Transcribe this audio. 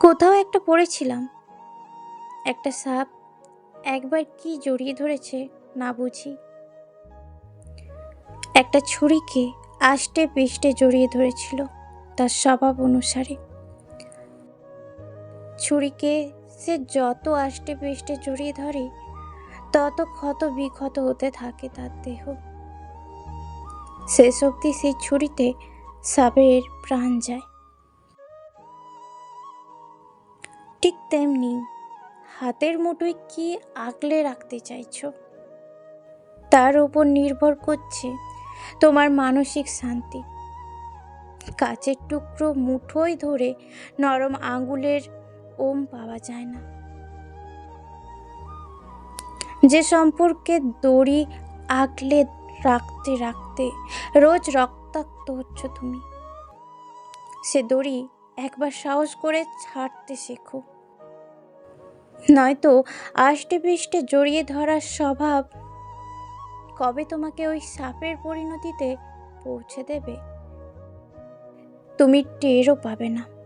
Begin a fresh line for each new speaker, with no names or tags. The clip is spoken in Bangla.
কোথাও একটা পড়েছিলাম। একটা সাপ একবার কি জড়িয়ে ধরেছে না বুঝি। একটা ছুরিকে আষ্টে পিষ্টে জড়িয়ে ধরেছিল তার স্বভাব অনুসারে। ছুরিকে সে যত আষ্টে পিষ্টে জড়িয়ে ধরে, তত ক্ষত বিক্ষত হতে থাকে তার দেহ। শেষ অবধি সেই ছুরিতে সাপের প্রাণ যায়। ঠিক তেমনি হাতের মুঠোয় কি আগলে রাখতে চাইছো? তার উপর নির্ভর করছে তোমার মানসিক শান্তি। কাচের টুকরো মুঠোয় ধরে নরম আঙ্গুলের ওম পাওয়া যায় না। যে সম্পর্কে দড়ি আগলে রাখতে রাখতে রোজ রক্তাক্ত হচ্ছ তুমি। সে দড়ি একবার সাহস করে ছাড়তে শেখো। নয়তো আষ্টে পৃষ্ঠে জড়িয়ে ধরার স্বভাব কবে তোমাকে ওই সাপের পরিণতিতে পৌঁছে দেবে? তুমি টেরও পাবে না।